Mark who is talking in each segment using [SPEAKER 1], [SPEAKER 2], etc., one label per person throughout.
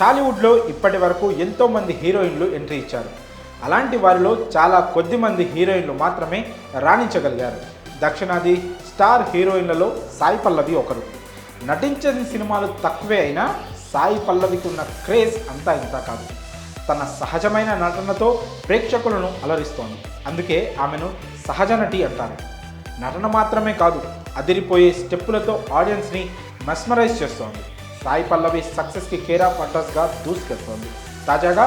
[SPEAKER 1] టాలీవుడ్లో ఇప్పటి వరకు ఎంతోమంది హీరోయిన్లు ఎంట్రీ ఇచ్చారు. అలాంటి వారిలో చాలా కొద్ది మంది హీరోయిన్లు మాత్రమే రాణించగలిగారు. దక్షిణాది స్టార్ హీరోయిన్లలో సాయి పల్లవి ఒకరు. నటించని సినిమాలు తక్కువే అయినా సాయి పల్లవికి ఉన్న క్రేజ్ అంతా ఇంత కాదు. తన సహజమైన నటనతో ప్రేక్షకులను అలరిస్తోంది. అందుకే ఆమెను సహజ నటి అంటారు. నటన మాత్రమే కాదు అదిరిపోయే స్టెప్పులతో ఆడియన్స్ని మెస్మరైజ్ చేస్తోంది. సాయి పల్లవి సక్సెస్కి కేర్ ఆఫ్ అడ్రస్గా దూసుకెళ్తోంది. తాజాగా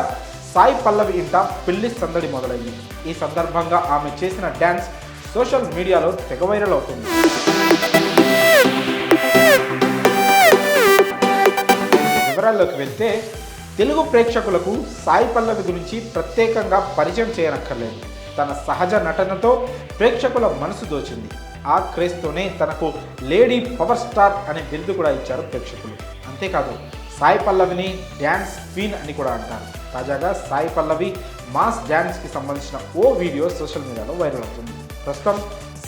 [SPEAKER 1] సాయి పల్లవి ఇంట పిల్లి సందడి మొదలైంది. ఈ సందర్భంగా ఆమె చేసిన డ్యాన్స్ సోషల్ మీడియాలో తెగ వైరల్ అవుతుంది. వివరాల్లోకి వెళ్తే తెలుగు ప్రేక్షకులకు సాయి పల్లవి గురించి ప్రత్యేకంగా పరిచయం చేయనక్కర్లేదు. తన సహజ నటనతో ప్రేక్షకుల మనసు దోచింది. ఆ క్రేజ్తోనే తనకు లేడీ పవర్ స్టార్ అనే బిరుదు కూడా ఇచ్చారు ప్రేక్షకులు. అంతేకాదు సాయి పల్లవిని డ్యాన్స్ క్వీన్ అని కూడా అంటారు. తాజాగా సాయి పల్లవి మాస్ డ్యాన్స్కి సంబంధించిన ఓ వీడియో సోషల్ మీడియాలో వైరల్ అవుతుంది. ప్రస్తుతం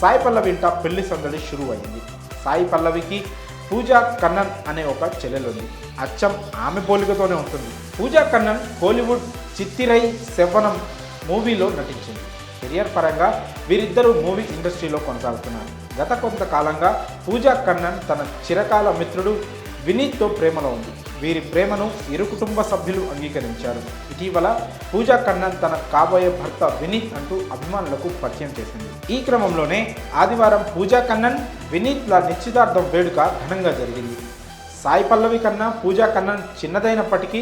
[SPEAKER 1] సాయి పల్లవి ఇంట పెళ్ళి సందడి షురూ అయింది సాయి పల్లవికి పూజా కన్నన్ అనే ఒక చెల్లెలుంది. అచ్చం ఆమె పోలికతోనే ఉంటుంది. పూజా కన్నన్ కోలీవుడ్ చిత్తిరై శవనం మూవీలో నటించింది. కెరియర్ పరంగా వీరిద్దరూ మూవీ ఇండస్ట్రీలో కొనసాగుతున్నారు. గత కొంతకాలంగా పూజా కన్నన్ తన చిరకాల మిత్రుడు వినీత్తో ప్రేమలో ఉంది. వీరి ప్రేమను ఇరు కుటుంబ సభ్యులు అంగీకరించారు. ఇటీవల పూజా కన్నన్ తన కాబోయే భర్త వినీత్ అంటూ అభిమానులకు పరిచయం చేసింది. ఈ క్రమంలోనే ఆదివారం పూజా కన్నన్ వినీత్ల నిశ్చితార్థం వేడుక ఘనంగా జరిగింది. సాయి పల్లవి కన్నా పూజా కన్నా చిన్నదైనప్పటికీ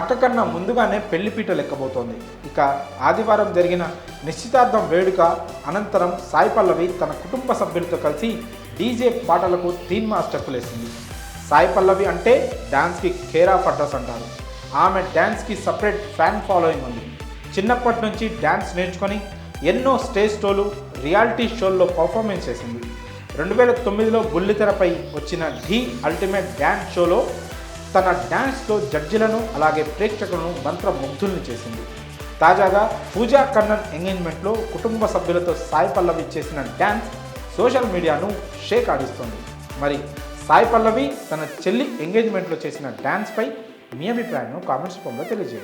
[SPEAKER 1] అక్క కన్నా ముందుగానే పెళ్ళిపీట లెక్కబోతోంది. ఇక ఆదివారం జరిగిన నిశ్చితార్థం వేడుక అనంతరం సాయి పల్లవి తన కుటుంబ సభ్యులతో కలిసి డీజే పాటలకు థీమ్ మాస్టర్ స్టెప్పులేసింది సాయి పల్లవి అంటే డ్యాన్స్కి కేరా ఆఫ్ అంటారు. ఆమె డ్యాన్స్కి సపరేట్ ఫ్యాన్ ఫాలోయింగ్ ఉంది. చిన్నప్పటి నుంచి డ్యాన్స్ నేర్చుకొని ఎన్నో స్టేజ్ షోలు రియాలిటీ షోల్లో పర్ఫార్మెన్స్ చేసింది. రెండు వేల తొమ్మిదిలో బుల్లితెరపై వచ్చిన ఢీ అల్టిమేట్ డ్యాన్స్ షోలో తన డ్యాన్స్తో జడ్జిలను అలాగే ప్రేక్షకులను మంత్రముగ్ధుల్ని చేసింది. తాజాగా పూజా కన్నన్ ఎంగేజ్మెంట్లో కుటుంబ సభ్యులతో సాయి పల్లవి చేసిన డ్యాన్స్ సోషల్ మీడియాను షేక్ ఆడిస్తోంది. మరి సాయి పల్లవి తన చెల్లి ఎంగేజ్మెంట్లో చేసిన డ్యాన్స్పై మీ అభిప్రాయాన్ని కామెంట్స్ రూపంలో తెలియజేయండి.